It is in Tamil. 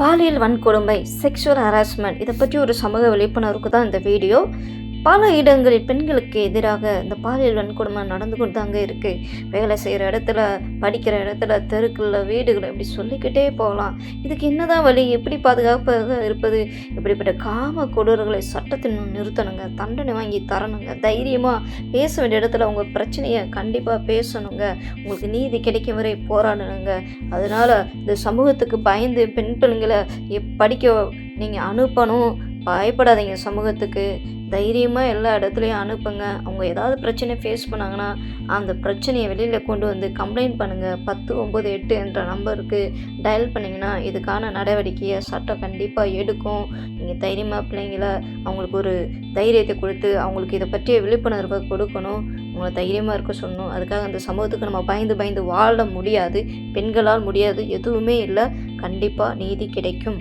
பாலியல் வன்கொடுமை செக்ஷுவல் ஹராஸ்மெண்ட் இதை பற்றி ஒரு சமூக விழிப்புணர்வுக்கு தான் இந்த வீடியோ. பல இடங்களில் பெண்களுக்கு எதிராக இந்த பாலியல் வன்கொடுமை நடந்து கொண்டு தாங்க இருக்குது வேலை செய்கிற இடத்துல படிக்கிற இடத்துல தெருக்களில் வீடுகள் இப்படி சொல்லிக்கிட்டே போகலாம். இதுக்கு என்னதான் வழி? எப்படி பாதுகாப்பாக இருப்பது? இப்படிப்பட்ட காம கொடூரர்களை சட்டத்தின் நிறுத்தணுங்க தண்டனை வாங்கி தரணுங்க தைரியமாக பேச வேண்டிய இடத்துல உங்கள் பிரச்சனையை கண்டிப்பாக பேசணுங்க. உங்களுக்கு நீதி கிடைக்கும் வரை போராடணுங்க. அதனால் இந்த சமூகத்துக்கு பயந்து பெண் பிள்ளைங்களை படிக்க நீங்கள் அனுப்பணும். பயப்படாதீங்க சமூகத்துக்கு. தைரியமாக எல்லா இடத்துலையும் அனுப்புங்க. அவங்க ஏதாவது பிரச்சனை ஃபேஸ் பண்ணாங்கன்னா அந்த பிரச்சனையை வெளியில் கொண்டு வந்து கம்ப்ளைண்ட் பண்ணுங்கள் பத்து ஒம்பது எட்டு என்ற நம்பருக்கு டயல் பண்ணிங்கன்னா இதுக்கான நடவடிக்கையை சட்டம் கண்டிப்பாக எடுக்கும். நீங்கள் தைரியமாக பிள்ளைங்கள அவங்களுக்கு ஒரு தைரியத்தை கொடுத்து அவங்களுக்கு இதை பற்றிய விழிப்புணர்வை கொடுக்கணும். அவங்கள தைரியமாக இருக்க சொல்லணும். அதுக்காக அந்த சமூகத்துக்கு நம்ம பயந்து பயந்து வாழ முடியாது. பெண்களால் முடியாது. எதுவுமே இல்லை. கண்டிப்பாக நீதி கிடைக்கும்.